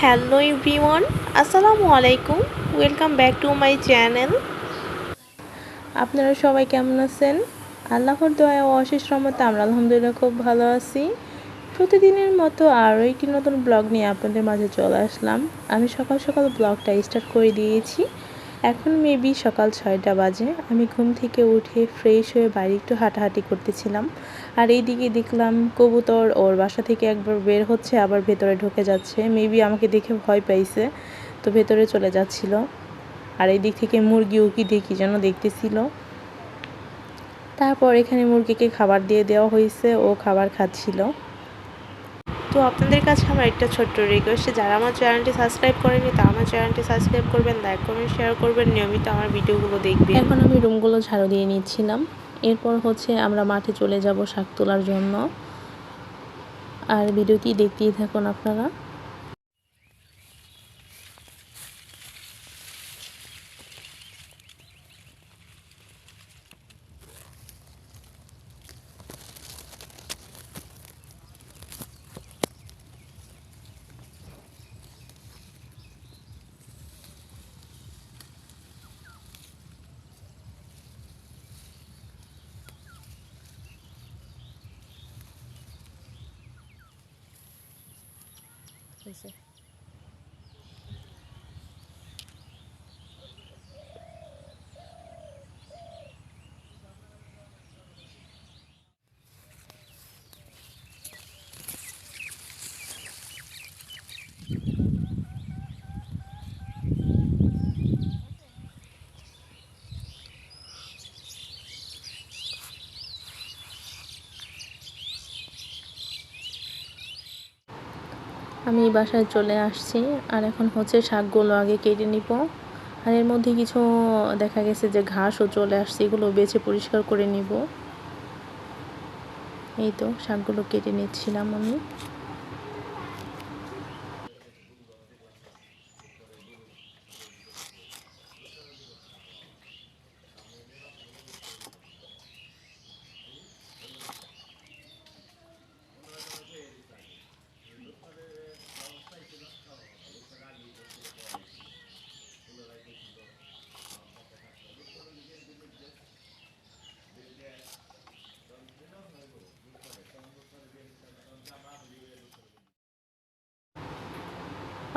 Hello everyone আসসালামু আলাইকুম welcome back to my channel আপনারা সবাই কেমন আছেন? আল্লাহর দয়া ও অশেষ রহমতে আমরা আলহামদুলিল্লাহ খুব ভালো আছি। প্রতিদিনের মতো আরও একটি নতুন ব্লগ নিয়ে আপনাদের মাঝে চলে আসলাম। আমি সকাল সকাল ব্লগটা স্টার্ট করে দিয়েছি। এখন মেবি সকাল ছয়টা বাজে। আমি ঘুম থেকে উঠে ফ্রেশ হয়ে বাড়ি একটু হাঁটাহাঁটি করতেছিলাম। আর এইদিকে দেখলাম কবুতর ওর বাসা থেকে একবার বের হচ্ছে, আবার ভেতরে ঢুকে যাচ্ছে। মেবি আমাকে দেখে ভয় পাইছে, তো ভেতরে চলে যাচ্ছিল। আর এই দিক থেকে মুরগি উকি দেখি যেন দেখতেছিল। তারপর এখানে মুরগিকে খাবার দিয়ে দেওয়া হয়েছে, ও খাবার খাচ্ছিল। তো আপনাদের কাছে আমার একটা ছোট্ট রিকোয়েস্ট যারা আমার চ্যানেলটি সাবস্ক্রাইব করেনি তা আমার চ্যানেলটি সাবস্ক্রাইব করবেন লাইক করবেন শেয়ার করবেন, নিয়মিত আমার ভিডিওগুলো দেখবেন। এখন আমি রুমগুলো ঝাড়ু দিয়ে নিচ্ছিলাম। এরপর হচ্ছে আমরা মাঠে চলে যাব শাক তোলার জন্য। আর ভিডিওটি দেখতেই থাকুন আপনারা। হয়েছে আমি বাসায় চলে আসছি আর এখন হচ্ছে শাকগুলো আগে কেটে নিব। আর এর মধ্যে কিছু দেখা গেছে যে ঘাসও চলে আসছে, এগুলো বেছে পরিষ্কার করে নিব। এই তো শাকগুলো কেটে নিচ্ছিলাম আমি।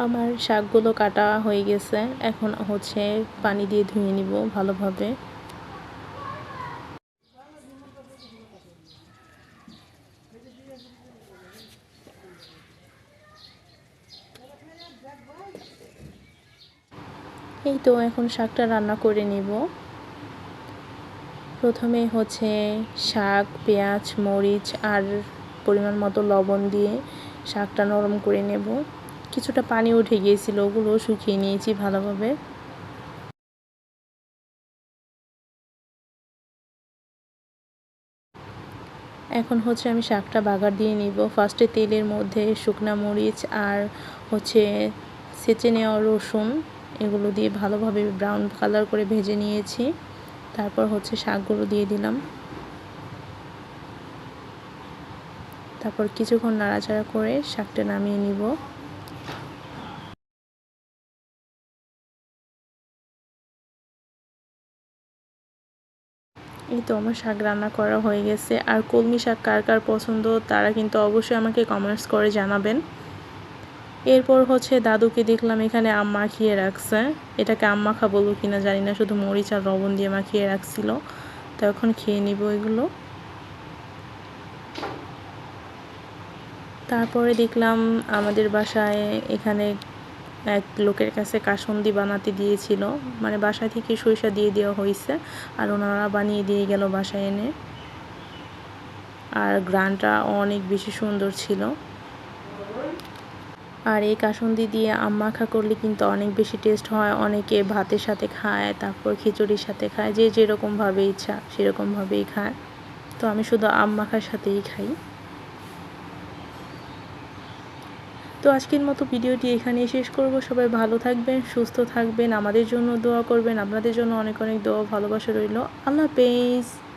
আমার শাকগুলো কাটা হয়ে গেছে। এখন হচ্ছে পানি দিয়ে ধুয়ে নিব ভালোভাবে। এই তো এখন শাকটা রান্না করে নিব। প্রথমে হচ্ছে শাক, পেঁয়াজ, মরিচ আর পরিমাণ মতো লবণ দিয়ে শাকটা নরম করে নেব। কিছুটা পানি উঠে গিয়েছিল, ওগুলো শুকিয়ে নিয়েছি ভালোভাবে। এখন হচ্ছে আমি শাকটা বাগার দিয়ে নিব। ফার্স্টে তেলের মধ্যে শুকনা মরিচ আর হচ্ছে সেচে নেওয়া রসুন, এগুলো দিয়ে ভালোভাবে ব্রাউন কালার করে ভেজে নিয়েছি। তারপর হচ্ছে শাকগুলো দিয়ে দিলাম। তারপর কিছুক্ষণ নাড়াচাড়া করে শাকটা নামিয়ে নিব। এই তো আমার শাক রান্না করা হয়ে গেছে। আর কলমি শাক কার কার পছন্দ তারা কিন্তু অবশ্যই আমাকে কমেন্টস করে জানাবেন। এরপর হচ্ছে দাদুকে দেখলাম এখানে আম মাখিয়ে রাখছে। এটাকে আম মাখা বলব কিনা জানি না, শুধু মরিচ আর লবণ দিয়ে মাখিয়ে রাখছিল। তো এখন খেয়ে নিব এগুলো। তারপরে দেখলাম আমাদের বাসায় এখানে এক লোকের কাছে কাসন্দি বানাতে দিয়েছিল। মানে বাসা থেকে সরিষা দিয়ে দেওয়া হয়েছে। আর ওনারা বানিয়ে দিয়ে গেল বাসায় এনে। আর গ্রানটা অনেক বেশি সুন্দর ছিল। আর এই কাসন্দি দিয়ে আম মাখা করলে কিন্তু অনেক বেশি টেস্ট হয়। অনেকে ভাতের সাথে খায়, তারপর খিচুড়ির সাথে খায়। যে যেরকমভাবে ইচ্ছা সেরকমভাবেই খায়। তো আমি শুধু আম মাখার সাথেই খাই। তো আজকের মতো ভিডিওটি এখানেই শেষ করব। সবাই ভালো থাকবেন, সুস্থ থাকবেন, আমাদের জন্য দোয়া করবেন, আপনাদের জন্য অনেক অনেক দোয়া ভালোবাসা রইল। আল্লাহ হাফেজ।